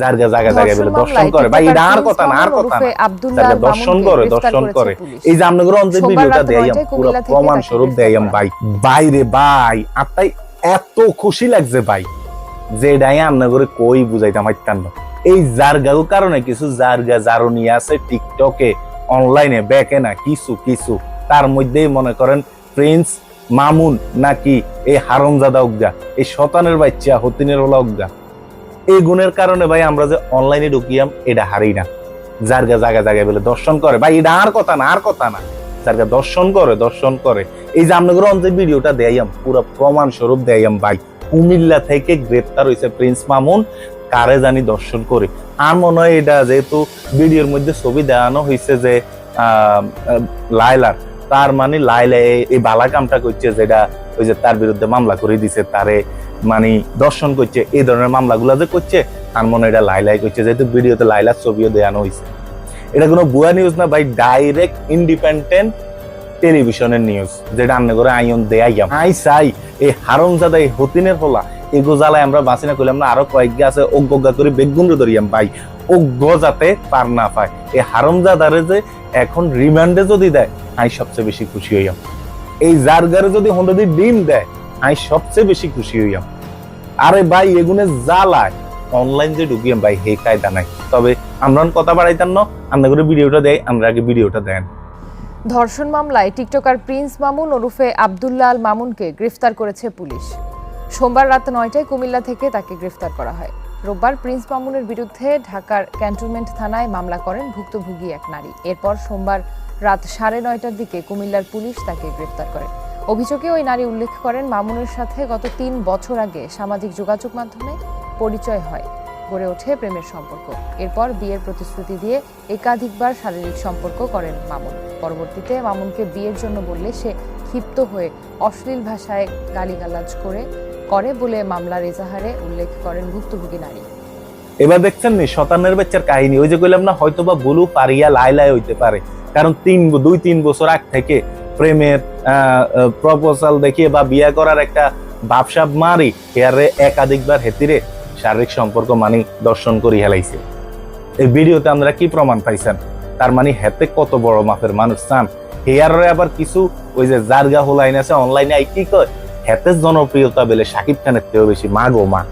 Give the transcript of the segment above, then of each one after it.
জায়গা জায়গা জায়গা বলে দর্শন করে। ভাই এটা আর কথা না আর কথা না। জায়গা দর্শন করে দর্শন করে। এই যে আপনাদের অঞ্চল ভিডিওটা দেয় পুরো প্রমাণ স্বরূপ দেয় ভাই। বাইরে ভাই আর এত খুশি লাগছে ভাই। যে এটাই আপনাদের কই বুঝাইতাম হাইতাম না এই জারগাও কারণে কিছু জারগা জারনি আছে টিকটকে অনলাইনে ব্যাকে না কিছু কিছু। তার মধ্যেই মনে করেন প্রিন্স মামুন নাকি এই হারমজাদা উগদা এই শতানের বাচ্চা হতিনের ওলা উগদা। এই গুণের কারণে ভাই আমরা যে অনলাইনে ঢুকিয়াম, এটা হারি না। জারগা জায়গা জায়গায় বলে দর্শন করে। ভাই, এটা আর কথা না, আর কথা না। জারগা দর্শন করে দর্শন করে। এই যে আপনাদের অঞ্চল ভিডিওটা দেয়াম পুরো প্রমাণ স্বরূপ দেয়াম ভাই। কুমিল্লা থেকে গ্রেপ্তার হয়েছে প্রিন্স মামুন, কারে জানি দর্শন করে। আর মনে হয় এটা যেহেতু ভিডিওর মধ্যে ছবি দেখানো হয়েছে যে লায়লার। তার মানে লাইলা এই- এই বালা কামটা করছে যেটা ওই যে তার বিরুদ্ধে মামলা করে দিছে, তারে মানে দর্শন করছে, এই ধরনের মামলাগুলো যে করছে, তার মনে এটা লাইলাই করছে, যেহেতু ভিডিওতে লাইলার ছবিও দেখানো হয়েছে এটা কোনো ভুয়া নিউজ না ভাই ডাইরেক্ট ইন্ডিপেন্ডেন্ট টেলিভিশনের নিউজ যেটা আন্নে করে আইন দেয়াই আই চাই এই হারমজাদা, এই হতিনের হলা এগো জ্বালায় আমরা বাঁচি না করলাম না, আরও কয়েকগে আছে, অজ্ঞা করে বেগুন ধরিয়াম ভাই। অজ্ঞ যাতে পার না পায়। এই হারমজাদারে যে এখন রিমান্ডে যদি দেয়, আমি সবচেয়ে বেশি খুশি হইয়াম এই জারগারে যদি হন্ডদি ডিম দেয়, আমি সবচেয়ে বেশি খুশি হইয়াম। আরে ভাই, এগুনে জ্বালায়। অনলাইন যে ঢুকিয়াম ভাই হে কায়দা নাই। তবে আমরা কথা বাড়াইতাম না, আমরা করে ভিডিওটা দেয় আমরা আগে ভিডিওটা দেন। ধর্ষণ মামলায় টিকটকার প্রিন্স মামুন ওরফে আবদুল্লাহ আল মামুনকে গ্রেফতার করেছে পুলিশ। সোমবার রাত নয়টায় কুমিল্লা থেকে তাকে গ্রেফতার করা হয়। রোববার প্রিন্স মামুনের বিরুদ্ধে ঢাকার ক্যান্টনমেন্ট থানায় মামলা করেন ভুক্তভোগী এক নারী। এরপর সোমবার রাত সাড়ে নয়টার দিকে কুমিল্লার পুলিশ তাকে গ্রেফতার করে। অভিযোগে ওই নারী উল্লেখ করেন মামুনের সাথে গত তিন বছর আগে সামাজিক যোগাযোগ মাধ্যমে পরিচয় হয়, গড়ে ওঠে প্রেমের সম্পর্ক। এরপর বিয়ের প্রতিশ্রুতি দিয়ে একাধিকবার শারীরিক সম্পর্ক করেন মামুন। পরবর্তীতে মামুনকে বিয়ের জন্য বললে সে ক্ষিপ্ত হয়ে অশ্লীল ভাষায় গালিগালাজ করে করে বলে মামলার এজাহারে উল্লেখ করেন ভুক্তভোগী নারী। এবার দেখছেন নি শতানের বাচ্চার কাহিনী। ওই যে কইলাম না হয়তো বা বুলু পারিয়া লাইলাই হইতে পারে। কারণ তিন, দুই, তিন বছর আগ থেকে প্রেমের প্রপোজাল দেখিয়ে বা বিয়ে করার একটা ভাবসাব মারি হেয়ারে একাধিকবার হেতিরে শারীরিক সম্পর্ক মানি দর্শন করি হেলাইছে। এই ভিডিওতে আমরা কি প্রমাণ পাইছেন? তার মানে হেতে কত বড় মাপের মানুষ চান? হেয়ারে আবার কিছু ওই যে জারগা হোলাইন আছে অনলাইনে আই কি কয়? হেতে জনপ্রিয়তা বেলে সাকিব খানের থেকেও বেশি মা গো মা।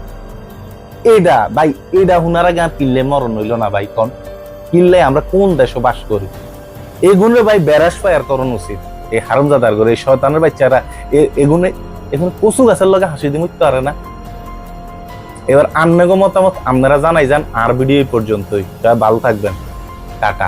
এটা, ভাই, এটা হুনারা গান কিনলে মরণ হইল না, ভাই, কন। কিনলে আমরা কোন দেশে বাস করি? এগুলো, ভাই, বেরাস ফায়ার করণ উচিত। এই হারমজাদার করে এই শয়তানের বাচ্চারা এগুনে এখন কচু গাছের লগে হাসি দিমুত পারে না। এবার আন্নাগো মতামত আপনারা জানাই যান, আর ভিডিও পর্যন্তই। ভালো থাকবেন। টাটা।